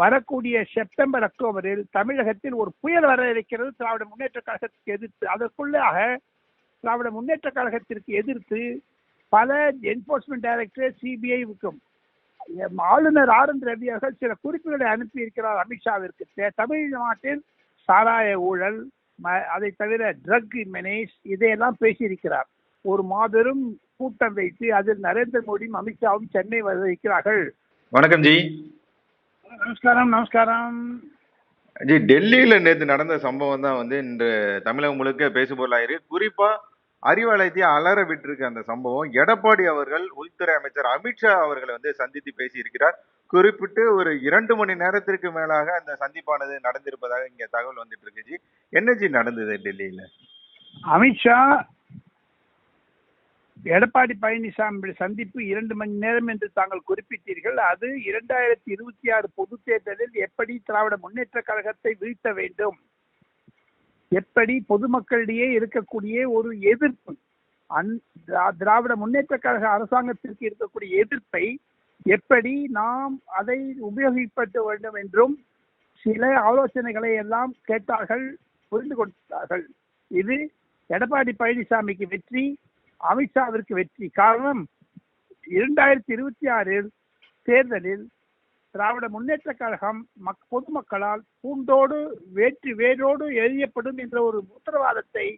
வரக்கூடிய செப்டம்பர் அக்டோபரில் தமிழகத்தில் ஒரு புயல் வர இருக்கிறது திராவிட முன்னேற்ற கழகத்துக்கு எதிர்த்து. அதற்குள்ளாக திராவிட முன்னேற்ற கழகத்திற்கு எதிர்த்து பல என்போர்ஸ்மெண்ட் டைரக்டர் சிபிஐக்கும் ஆளுநர் ஆர் என் ரவி அவர்கள் சில குறிப்புகளை அனுப்பி இருக்கிறார் அமித்ஷாவிற்கு தமிழ்நாட்டில் சாராய ஊழல் அதை தவிர ட்ரக் மெனேஜ் இதையெல்லாம் பேசியிருக்கிறார். ஒரு மாபெரும் கூட்டம் வைத்து அதில் நரேந்திர மோடியும் அமித்ஷாவும் சென்னை வர இருக்கிறார்கள் வணக்கம் ஜி. நமஸ்காரம் நமஸ்காரம். ஜி டெல்லியில நேத்து நடந்த சம்பவம் தான் வந்து இன்று தமிழகம் முழுக்க பேசுபொருளாயிருக்கு குறிப்பா அறிவாலயத்தை அலற விட்டிருக்கு அந்த சம்பவம். எடப்பாடி அவர்கள் உள்துறை அமைச்சர் அமித்ஷா அவர்களை வந்து சந்தித்து பேசியிருக்கிறார். குறிப்பிட்டு ஒரு இரண்டு மணி நேரத்திற்கு மேலாக அந்த சந்திப்பானது நடந்திருப்பதாக இங்க தகவல் வந்துட்டு இருக்கு ஜி. என்ன ஜி நடந்தது டெல்லியில? அமித்ஷா எடப்பாடி பழனிசாமி சந்திப்பு இரண்டு மணி நேரம் என்று தாங்கள் குறிப்பிட்டீர்கள். அது இரண்டாயிரத்தி இருபத்தி ஆறு பொது தேர்தலில் எப்படி திராவிட முன்னேற்ற கழகத்தை வீழ்த்த வேண்டும்? எப்படி பொதுமக்களிடையே இருக்கக்கூடிய ஒரு எதிர்ப்பு அந் திரா- திராவிட முன்னேற்ற கழக அரசாங்கத்திற்கு இருக்கக்கூடிய எதிர்ப்பை எப்படி நாம் அதை உபயோகிப்பட வேண்டும் என்றும் சில ஆலோசனைகளை எல்லாம் கேட்டார்கள் புரிந்து கொடுத்தார்கள் இது எடப்பாடி பழனிசாமிக்கு வெற்றி அமித்ஷாவிற்கு வெற்றி. காரணம் இரண்டாயிரத்தி இருபத்தி ஆறில் தேர்தலில் திராவிட முன்னேற்ற கழகம் மக் பொதுமக்களால் பூண்டோடு வேற்று வேரோடு எழுதியப்படும் என்ற ஒரு உத்தரவாதத்தை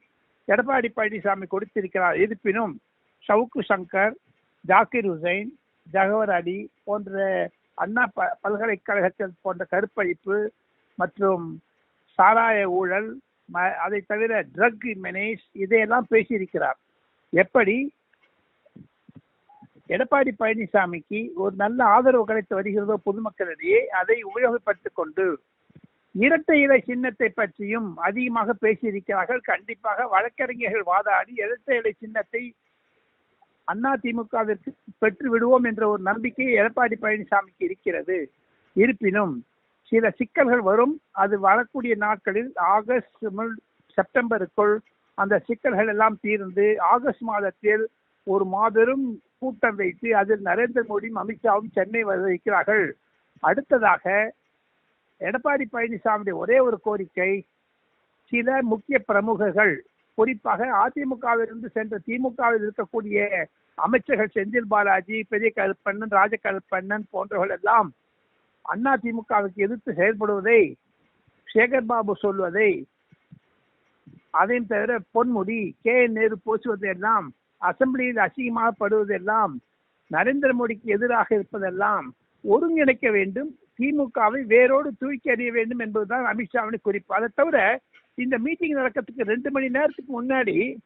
எடப்பாடி பழனிசாமி கொடுத்திருக்கிறார். இருப்பினும் ஷவுக்கு சங்கர் ஜாக்கிர் ஹுசைன் ஜகவர் அலி போன்ற அண்ணா ப பல்கலைக்கழகத்தில் போன்ற கருப்பழிப்பு மற்றும் சாராய ஊழல் ம- அதை தவிர ட்ரக் மெனேஜ் இதையெல்லாம் பேசியிருக்கிறார். எப்படி? எடப்பாடி பழனிசாமிக்கு ஒரு நல்ல ஆதரவு கிடைத்து வருகிறதோ பொதுமக்களிடையே அதை உபயோகப்படுத்திக் கொண்டு இரட்டை இலை சின்னத்தை பற்றியும் அதிகமாக பேசியிருக்கிறார்கள். கண்டிப்பாக வழக்கறிஞர்கள் வாதாடி இரட்டை இலை சின்னத்தை அண்ணா திமுகவிற்கு பெற்று விடுவோம் என்ற ஒரு நம்பிக்கை எடப்பாடி பழனிசாமிக்கு இருக்கிறது. இருப்பினும் சில சிக்கல்கள் வரும். அது வரக்கூடிய நாட்களில் ஆகஸ்ட் செப்டம்பருக்குள் அந்த சிக்கல்கள் எல்லாம் தீர்ந்து ஆகஸ்ட் மாதத்தில் ஒரு மாபெரும் கூட்டம் வைத்து அதில் நரேந்திர மோடியும் அமித்ஷாவும் சென்னை வருகிறார்கள் அடுத்ததாக எடப்பாடி பழனிசாமியுடைய ஒரே ஒரு கோரிக்கை சில முக்கிய பிரமுகர்கள் குறிப்பாக அதிமுகவிலிருந்து சென்ற திமுகவில் இருக்கக்கூடிய அமைச்சர்கள் செந்தில் பாலாஜி பெரிய கருப்பண்ணன் ராஜ கருப்பண்ணன் போன்றவர்கள் எல்லாம் அண்ணா திமுகவுக்கு எதிர்த்து செயல்படுவதை சேகர் பாபு சொல்வதை அதையும் தவிர பொன்முடி கே. நேரு போசுவதெல்லாம் அசெம்பிளியில் அசிங்கமாகப்படுவதெல்லாம் நரேந்திர மோடிக்கு எதிராக இருப்பதெல்லாம் ஒருங்கிணைக்க வேண்டும். திமுகவை வேரோடு தூக்கி அறிய வேண்டும் என்பதுதான் அமித்ஷாவின் குறிப்பு. அதை தவிர இந்த மீட்டிங் நடக்கிறதுக்கு ரெண்டு மணி நேரத்துக்கு முன்னாடி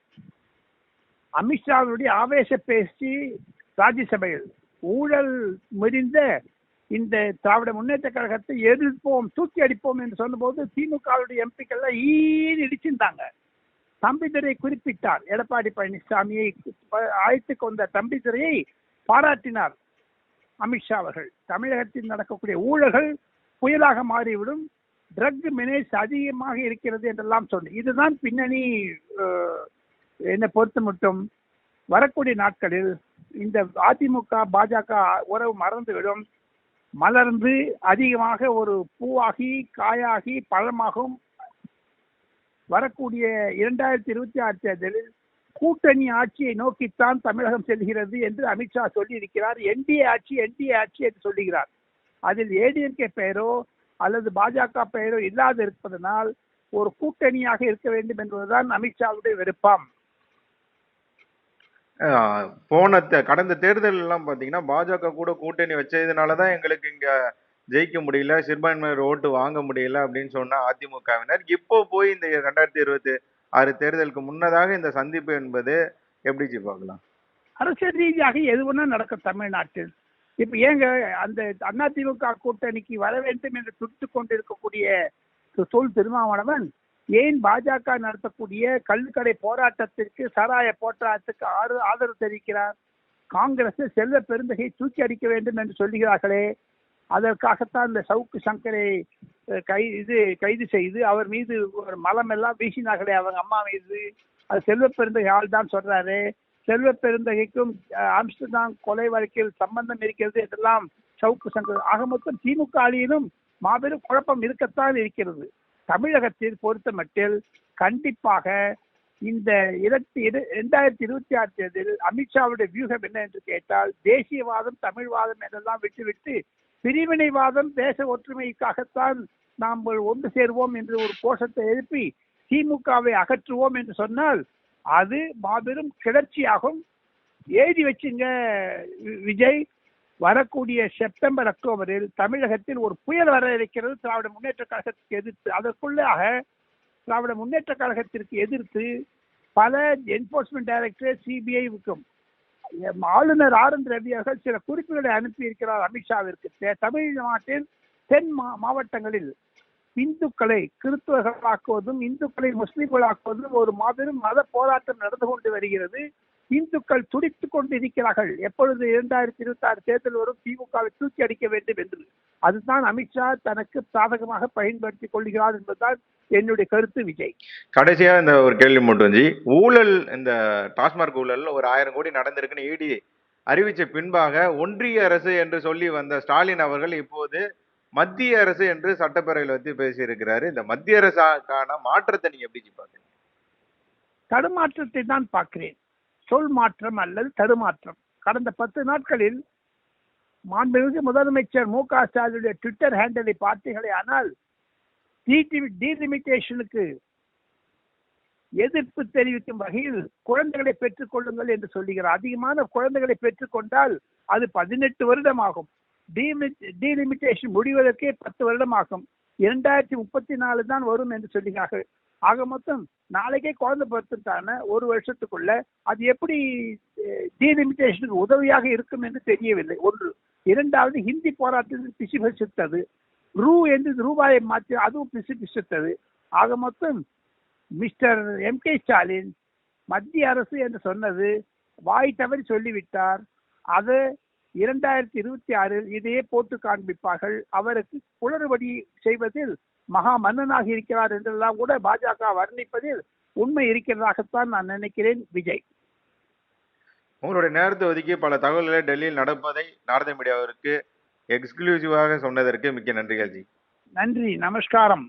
அமித்ஷாவினுடைய ஆவேச பேச்சு ராஜ்யசபையில் ஊழல் முறிந்த இந்த திராவிட முன்னேற்ற கழகத்தை எதிர்ப்போம் தூக்கி அடிப்போம் என்று சொன்னபோது திமுகவுடைய எம்பிக்கள்லாம் ஈடு இடிச்சிருந்தாங்க. தம்பிதுரை குறிப்பிட்டார். எடப்பாடி பழனிசாமியை அழைத்து கொண்ட தம்பிதுரையை பாராட்டினார் அமித்ஷா அவர்கள். தமிழகத்தில் நடக்கக்கூடிய ஊழல்கள் புயலாக மாறிவிடும். ட்ரக் மெனேஜ் அதிகமாக இருக்கிறது என்றெல்லாம் சொன்னேன் இதுதான் பின்னணி என்னை பொறுத்து மட்டும். வரக்கூடிய நாட்களில் இந்த அதிமுக பாஜக உறவு மறந்துவிடும். மலர்ந்து அதிகமாக ஒரு பூவாகி காயாகி பழமாகும் வரக்கூடிய இரண்டாயிரத்தி இருபத்தி ஆறு தேர்தலில் கூட்டணி ஆட்சியை நோக்கித்தான் தமிழகம் செல்கிறது என்று அமித்ஷா சொல்லியிருக்கிறார். என்டிஏ ஆட்சி என்டிஏ ஆட்சி என்று சொல்லுகிறார். அதில் ஏடிஎம்கே பெயரோ அல்லது பாஜக பெயரோ இல்லாது இருப்பதனால் ஒரு கூட்டணியாக இருக்க வேண்டும் என்பதுதான் அமித்ஷாவுடைய விருப்பம். போன கடந்த தேர்தல் எல்லாம் பார்த்தீங்கன்னா பாஜக கூட கூட்டணி வச்சதுனாலதான் எங்களுக்கு இங்க ஜெயிக்க முடியல சிறுபான்மையினர் ஓட்டு வாங்க முடியல அப்படின்னு சொன்ன அதிமுகவினர் இப்போ போய் இந்த ரெண்டாயிரத்தி இருபத்தி ஆறு தேர்தலுக்கு முன்னதாக இந்த சந்திப்பு என்பது எப்படி ஜி பார்க்கலாம்? அரசியல் ரீதியாக எது ஒன்றும் நடக்கும் தமிழ்நாட்டில். இப்ப ஏங்க அந்த அதிமுக கூட்டணிக்கு வர வேண்டும் என்று துடித்து கொண்டிருக்கக்கூடிய தொல் திருமாவளவன் ஏன் பாஜக நடத்தக்கூடிய கள்ளுக்கடை போராட்டத்திற்கு சாராய போராட்டத்துக்கு ஆறு ஆதரவு தெரிவிக்கிறார். காங்கிரஸ் செல்வ பெருந்தகை தூக்கி அடிக்க வேண்டும் என்று சொல்லுகிறார்களே. அதற்காகத்தான் இந்த சவுக்கு சங்கரை கை இது கைது செய்து அவர் மீது ஒரு மலம் எல்லாம் வீசினார்களே அவங்க அம்மா மீது. அது செல்வ பெருந்தகை ஆள் தான் சொல்றாரு. செல்வ பெருந்தகைக்கும் ஆம்ஸ்டர்டாம் கொலை வழக்கில் சம்பந்தம் இருக்கிறது என்றெல்லாம் சவுக்கு சங்கர் ஆக மொத்தம் திமுக அணியிலும் மாபெரும் குழப்பம் இருக்கத்தான் இருக்கிறது. தமிழகத்தில் பொறுத்த மட்டில் கண்டிப்பாக இந்த இரண்டு இரு- இரண்டாயிரத்தி இருபத்தி ஆறு தேர்தலில் அமித்ஷாவுடைய வியூகம் என்ன என்று கேட்டால் தேசியவாதம் தமிழ்வாதம் என்றெல்லாம் விட்டுவிட்டு பிரிவினைவாதம் தேச ஒற்றுமைக்காகத்தான் நாம் ஒன்று சேருவோம் என்று ஒரு கோஷத்தை எழுப்பி திமுகவை அகற்றுவோம் என்று சொன்னால் அது மாபெரும் கிளர்ச்சியாகும். எழுதி வச்சுங்க வி- விஜய். வரக்கூடிய செப்டம்பர் அக்டோபரில் தமிழகத்தில் ஒரு புயல் வர இருக்கிறது திராவிட முன்னேற்ற கழகத்துக்கு எதிர்த்து. அதற்குள்ளாக திராவிட முன்னேற்ற கழகத்திற்கு எதிர்த்து பல என்போர்ஸ்மெண்ட் டைரக்டர் சிபிஐவுக்கும் ஆளுநர் ஆர் என் ரவி அவர்கள் சில குறிப்புகளை அனுப்பி இருக்கிறார் அமித்ஷாவிற்கு தே- தமிழ்நாட்டில் தென் மா- மாவட்டங்களில் இந்துக்களை கிறிஸ்துவர்களாக்குவதும் இந்துக்களை முஸ்லிம்களாக்குவதும் ஒரு மாபெரும் மத போராட்டம் நடந்து கொண்டு வருகிறது. இந்துக்கள் துடித்துக் கொண்டு இருக்கிறார்கள் எப்பொழுது இரண்டாயிரத்தி இருபத்தி ஆறு தேர்தல் வரும் திமுகவை தூக்கி அடிக்க வேண்டும் என்று. அதுதான் அமித்ஷா தனக்கு சாதகமாக பயன்படுத்திக் கொள்கிறார் என்பதுதான் என்னுடைய கருத்து விஜய். கடைசியா இந்த ஒரு கேள்வி மட்டும் ஊழல் இந்த டாஸ்மாக் ஊழல் ஒரு ஆயிரம் கோடி நடந்திருக்குன்னு இடி அறிவிச்ச பின்பாக ஒன்றிய அரசு என்று சொல்லி வந்த ஸ்டாலின் அவர்கள் இப்போது மத்திய அரசு என்று சட்டப்பேரவையில் வந்து பேசியிருக்கிறாரு. இந்த மத்திய அரசுக்கான மாற்றத்தை நீங்க எப்படி பாக்குறீங்க தடுமாற்றத்தை தான் பார்க்கிறேன். சொல் மாற்றம் அல்லது தடுமாற்றம். கடந்த பத்து நாட்களில் மாண்புமிகு முதலமைச்சர் மு க ஸ்டாலினுடைய ட்விட்டர் ஹேண்டலை பார்த்தீர்களே ஆனால் டீலிமிட்டேஷனுக்கு எதிர்ப்பு தெரிவிக்கும் வகையில் குழந்தைகளை பெற்றுக் கொள்ளுங்கள் என்று சொல்லுகிறார். அதிகமான குழந்தைகளை பெற்றுக்கொண்டால் அது பதினெட்டு வருடம் ஆகும் டீலிமிட்டேஷன் முடிவதற்கே பத்து வருடம் ஆகும் இரண்டாயிரத்தி முப்பத்தி நாலு தான் வரும் என்று சொல்லுகிறார்கள். ஆக மொத்தம் நாளைக்கே குழந்தை பிறத்துட்டான ஒரு வருஷத்துக்குள்ள அது எப்படி டீலிமிட்டேஷனுக்கு உதவியாக இருக்கும் என்று தெரியவில்லை. ஒன்று இரண்டாவது ஹிந்தி போராட்டத்தில் பிசு பிசித்தது. ரூ என்று ரூபாயை மாற்றி அதுவும் பிசு பிசித்தது. ஆக மொத்தம் மிஸ்டர் எம் கே ஸ்டாலின் மத்திய அரசு என்று சொன்னது வாய் தவறி சொல்லிவிட்டார். அது இரண்டாயிரத்தி இருபத்தி ஆறில் இதையே போட்டு காண்பிப்பார்கள். அவருக்கு குளறுபடி செய்வதில் மகா மன்னனாக இருக்கிறார் என்றெல்லாம் கூட பாஜக வர்ணிப்பதில் உண்மை இருக்கிறதாகத்தான் நான் நினைக்கிறேன் விஜய். உங்களுடைய நேரத்தை ஒதுக்கி பல தகவல்களை டெல்லியில் நடப்பதை நாரத மீடியாவிற்கு எக்ஸ்க்ளூசிவாக சொன்னதற்கு மிக்க நன்றிகள் ஜி. நன்றி நமஸ்காரம்.